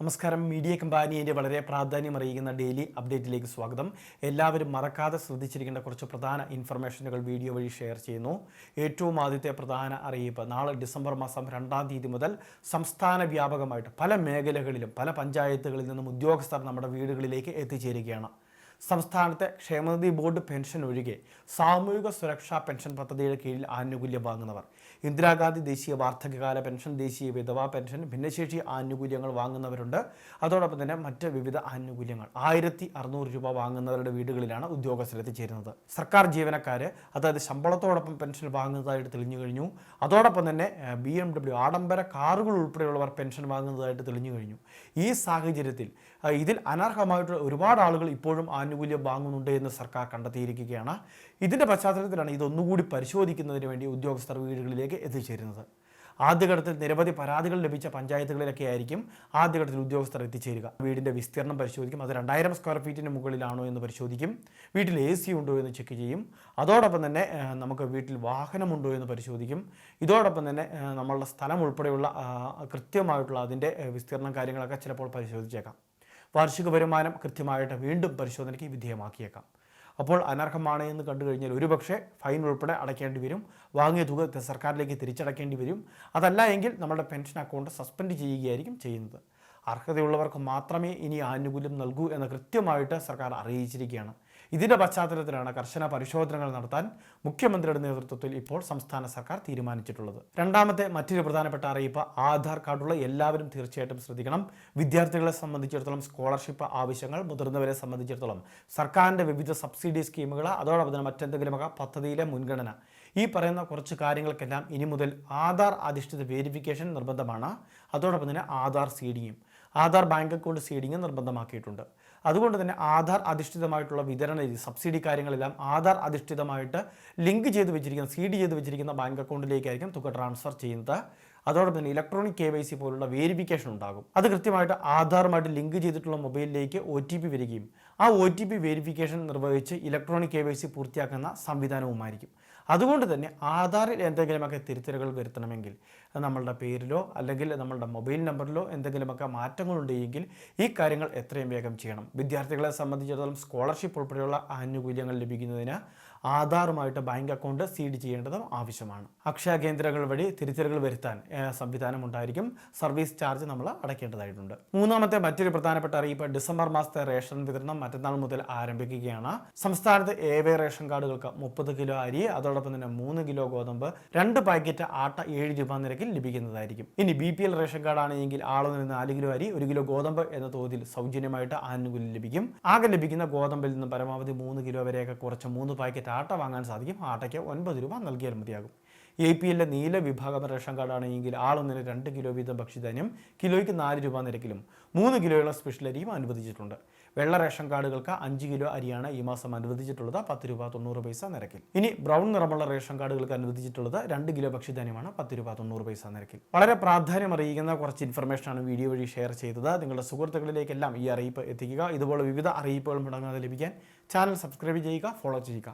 നമസ്കാരം. മീഡിയ കമ്പാനിയുടെ വളരെ പ്രാധാന്യം അറിയിക്കുന്ന ഡെയിലി അപ്ഡേറ്റിലേക്ക് സ്വാഗതം. എല്ലാവരും മറക്കാതെ ശ്രദ്ധിച്ചിരിക്കേണ്ട കുറച്ച് പ്രധാന ഇൻഫർമേഷനുകൾ വീഡിയോ വഴി ഷെയർ ചെയ്യുന്നു. ഏറ്റവും ആദ്യത്തെ പ്രധാന അറിയിപ്പ് നാളെ ഡിസംബർ മാസം രണ്ടാം തീയതി മുതൽ സംസ്ഥാന വ്യാപകമായിട്ട് പല മേഖലകളിലും പല പഞ്ചായത്തുകളിൽ നിന്നും ഉദ്യോഗസ്ഥർ നമ്മുടെ വീടുകളിലേക്ക് എത്തിച്ചേരുകയാണ്. സംസ്ഥാനത്തെ ക്ഷേമനിധി ബോർഡ് പെൻഷൻ ഒഴികെ സാമൂഹിക സുരക്ഷാ പെൻഷൻ പദ്ധതിയുടെ കീഴിൽ ആനുകൂല്യം വാങ്ങുന്നവർ ഇന്ദിരാഗാന്ധി ദേശീയ വാർദ്ധക്യകാല പെൻഷൻ ദേശീയ വിധവാ പെൻഷൻ ഭിന്നശേഷി ആനുകൂല്യങ്ങൾ വാങ്ങുന്നവരുണ്ട്. അതോടൊപ്പം തന്നെ മറ്റ് വിവിധ ആനുകൂല്യങ്ങൾ. ആയിരത്തി അറുന്നൂറ് രൂപ വാങ്ങുന്നവരുടെ വീടുകളിലാണ് ഉദ്യോഗസ്ഥർ എത്തിച്ചേരുന്നത്. സർക്കാർ ജീവനക്കാര് അതായത് ശമ്പളത്തോടൊപ്പം പെൻഷൻ വാങ്ങുന്നതായിട്ട് തെളിഞ്ഞു കഴിഞ്ഞു. അതോടൊപ്പം തന്നെ ബി എം ഡബ്ല്യു ആഡംബര കാറുകൾ ഉൾപ്പെടെയുള്ളവർ പെൻഷൻ വാങ്ങുന്നതായിട്ട് തെളിഞ്ഞു കഴിഞ്ഞു. ഈ സാഹചര്യത്തിൽ ഇതിൽ അനർഹമായിട്ടുള്ള ഒരുപാട് ആളുകൾ ഇപ്പോഴും ആനുകൂല്യം വാങ്ങുന്നുണ്ട് എന്ന് സർക്കാർ കണ്ടെത്തിയിരിക്കുകയാണ്. ഇതിന്റെ പശ്ചാത്തലത്തിലാണ് ഇതൊന്നുകൂടി പരിശോധിക്കുന്നതിന് വേണ്ടി ഉദ്യോഗസ്ഥർ വീടുകളിലേക്ക് എത്തിച്ചേരുന്നത്. ആദ്യഘട്ടത്തിൽ നിരവധി പരാതികൾ ലഭിച്ച പഞ്ചായത്തുകളിലൊക്കെ ആയിരിക്കും ആദ്യഘട്ടത്തിൽ ഉദ്യോഗസ്ഥർ എത്തിച്ചേരുക. വീടിന്റെ വിസ്തീർണം പരിശോധിക്കും. അത് രണ്ടായിരം സ്ക്വയർ ഫീറ്റിന് മുകളിലാണോ എന്ന് പരിശോധിക്കും. വീട്ടിൽ എ സി ഉണ്ടോ എന്ന് ചെക്ക് ചെയ്യും. അതോടൊപ്പം തന്നെ നമുക്ക് വീട്ടിൽ വാഹനമുണ്ടോ എന്ന് പരിശോധിക്കും. ഇതോടൊപ്പം തന്നെ നമ്മളുടെ സ്ഥലം ഉൾപ്പെടെയുള്ള കൃത്യമായിട്ടുള്ള അതിന്റെ വിസ്തീർണം കാര്യങ്ങളൊക്കെ ചിലപ്പോൾ പരിശോധിച്ചേക്കാം. വാർഷിക വരുമാനം കൃത്യമായിട്ട് വീണ്ടും പരിശോധനയ്ക്ക് വിധേയമാക്കിയേക്കാം. അപ്പോൾ അനർഹമാണ് എന്ന് കണ്ടു കഴിഞ്ഞാൽ ഒരുപക്ഷെ ഫൈൻ ഉൾപ്പെടെ അടയ്ക്കേണ്ടി വരും. വാങ്ങിയ തുക സർക്കാരിലേക്ക് തിരിച്ചടയ്ക്കേണ്ടി വരും. അതല്ല എങ്കിൽ നമ്മുടെ പെൻഷൻ അക്കൗണ്ട് സസ്പെൻഡ് ചെയ്യുകയായിരിക്കും ചെയ്യുന്നത്. അർഹതയുള്ളവർക്ക് മാത്രമേ ഇനി ആനുകൂല്യം നൽകൂ എന്ന് കൃത്യമായിട്ട് സർക്കാർ അറിയിച്ചിരിക്കുകയാണ്. ഇതിന്റെ പശ്ചാത്തലത്തിലാണ് കർശന പരിശോധനകൾ നടത്താൻ മുഖ്യമന്ത്രിയുടെ നേതൃത്വത്തിൽ ഇപ്പോൾ സംസ്ഥാന സർക്കാർ തീരുമാനിച്ചിട്ടുള്ളത്. രണ്ടാമത്തെ മറ്റൊരു പ്രധാനപ്പെട്ട അറിയിപ്പ് ആധാർ കാർഡുള്ള എല്ലാവരും തീർച്ചയായിട്ടും ശ്രദ്ധിക്കണം. വിദ്യാർത്ഥികളെ സംബന്ധിച്ചിടത്തോളം സ്കോളർഷിപ്പ് ആവശ്യങ്ങൾ മുതിർന്നവരെ സംബന്ധിച്ചിടത്തോളം സർക്കാരിന്റെ വിവിധ സബ്സിഡി സ്കീമുകൾ അതോടൊപ്പം തന്നെ മറ്റെന്തെങ്കിലുമൊക്കെ പദ്ധതിയിലെ മുൻഗണന. ഈ പറയുന്ന കുറച്ച് കാര്യങ്ങൾക്കെല്ലാം ഇനി മുതൽ ആധാർ അധിഷ്ഠിത വേരിഫിക്കേഷൻ നിർബന്ധമാണ്. അതോടൊപ്പം തന്നെ ആധാർ സീഡിങ്ങും ആധാർ ബാങ്ക് അക്കൗണ്ട് സീഡിങ് നിർബന്ധമാക്കിയിട്ടുണ്ട്. അതുകൊണ്ട് തന്നെ ആധാർ അധിഷ്ഠിതമായിട്ടുള്ള വിതരണ രീതി സബ്സിഡി കാര്യങ്ങളെല്ലാം ആധാർ അധിഷ്ഠിതമായിട്ട് ലിങ്ക് ചെയ്ത് വെച്ചിരിക്കുന്ന സീഡ് ചെയ്ത് വെച്ചിരിക്കുന്ന ബാങ്ക് അക്കൗണ്ടിലേക്കായിരിക്കും തുക ട്രാൻസ്ഫർ ചെയ്യുന്നത്. അതോടൊപ്പം തന്നെ ഇലക്ട്രോണിക് കെ വൈ സി പോലുള്ള വേരിഫിക്കേഷൻ ഉണ്ടാകും. അത് കൃത്യമായിട്ട് ആധാറുമായിട്ട് ലിങ്ക് ചെയ്തിട്ടുള്ള മൊബൈലിലേക്ക് ഒ ടി പി വരികയും ആ ഒ ടി പി വേരിഫിക്കേഷൻ നിർവഹിച്ച് ഇലക്ട്രോണിക് കെ വൈ സി പൂർത്തിയാക്കുന്ന സംവിധാനവുമായിരിക്കും. അതുകൊണ്ട് തന്നെ ആധാറിൽ എന്തെങ്കിലുമൊക്കെ തിരുത്തലുകൾ വരുത്തണമെങ്കിൽ നമ്മളുടെ പേരിലോ അല്ലെങ്കിൽ നമ്മളുടെ മൊബൈൽ നമ്പറിലോ എന്തെങ്കിലുമൊക്കെ മാറ്റങ്ങളുണ്ടെങ്കിൽ ഈ കാര്യങ്ങൾ എത്രയും വേഗം ചെയ്യണം. വിദ്യാർത്ഥികളെ സംബന്ധിച്ചിടത്തോളം സ്കോളർഷിപ്പ് ഉൾപ്പെടെയുള്ള ആനുകൂല്യങ്ങൾ ലഭിക്കുന്നതിന് ആധാറുമായിട്ട് ബാങ്ക് അക്കൗണ്ട് സീഡ് ചെയ്യേണ്ടതും ആവശ്യമാണ്. അക്ഷയ കേന്ദ്രങ്ങൾ വഴി തിരുത്തലുകൾ വരുത്താൻ സംവിധാനം ഉണ്ടായിരിക്കും. സർവീസ് ചാർജ് നമ്മൾ അടയ്ക്കേണ്ടതായിട്ടുണ്ട്. മൂന്നാമത്തെ മറ്റൊരു പ്രധാനപ്പെട്ട അറിയിപ്പ് ഡിസംബർ മാസത്തെ റേഷൻ വിതരണം മറ്റന്നാൾ മുതൽ ആരംഭിക്കുകയാണ്. സംസ്ഥാനത്ത് ഏവേ റേഷൻ കാർഡുകൾക്ക് മുപ്പത് കിലോ അരി അതോടൊപ്പം തന്നെ മൂന്ന് കിലോ ഗോതമ്പ് രണ്ട് പാക്കറ്റ് ആട്ട ഏഴ് രൂപ നിരക്കിൽ ലഭിക്കുന്നതായിരിക്കും. ഇനി B P L ration card ആണെങ്കിൽ ആളൊന്നിന് നാല് കിലോ അരി ഒരു കിലോ ഗോതമ്പ് എന്ന തോതിൽ സൗജന്യമായിട്ട് ആനുകൂല്യം ലഭിക്കും. ആകെ ലഭിക്കുന്ന ഗോതമ്പിൽ നിന്ന് പരമാവധി മൂന്ന് കിലോ വരെയൊക്കെ കുറച്ച് മൂന്ന് പാക്കറ്റ് ആട്ട വാങ്ങാൻ സാധിക്കും. ആട്ടയ്ക്ക് ഒൻപത് രൂപ നൽകിയാൽ മതിയാകും. എ പി എല്ലിലെ നീല വിഭാഗം റേഷൻ കാർഡാണെങ്കിൽ ആളൊന്നിന് രണ്ട് കിലോ വീതം ഭക്ഷ്യധാന്യം കിലോയ്ക്ക് നാല് രൂപ നിരക്കിലും മൂന്ന് കിലോയുള്ള സ്പെഷ്യൽ അരിയും അനുവദിച്ചിട്ടുണ്ട്. വെള്ള റേഷൻ കാർഡുകൾക്ക് അഞ്ച് കിലോ അരിയാണ് ഈ മാസം അനുവദിച്ചിട്ടുള്ളത്. പത്ത് രൂപ തൊണ്ണൂറ് പൈസ നിരക്കിൽ. ഇനി ബ്രൗൺ നിറമുള്ള റേഷൻ കാർഡുകൾക്ക് അനുവദിച്ചിട്ടുള്ളത് രണ്ട് കിലോ ഭക്ഷ്യധാന്യമാണ്. പത്ത് രൂപ തൊണ്ണൂറ് പൈസ നിരക്കിൽ. വളരെ പ്രാധാന്യം അറിയിക്കുന്ന കുറച്ച് ഇൻഫർമേഷനാണ് വീഡിയോ വഴി ഷെയർ ചെയ്തത്. നിങ്ങളുടെ സുഹൃത്തുക്കളിലേക്കെല്ലാം ഈ അറിയിപ്പ് എത്തിക്കുക. ഇതുപോലെ വിവിധ അറിയിപ്പുകൾ മുടങ്ങാതെ ലഭിക്കാൻ ചാനൽ സബ്സ്ക്രൈബ് ചെയ്യുക ഫോളോ ചെയ്യുക.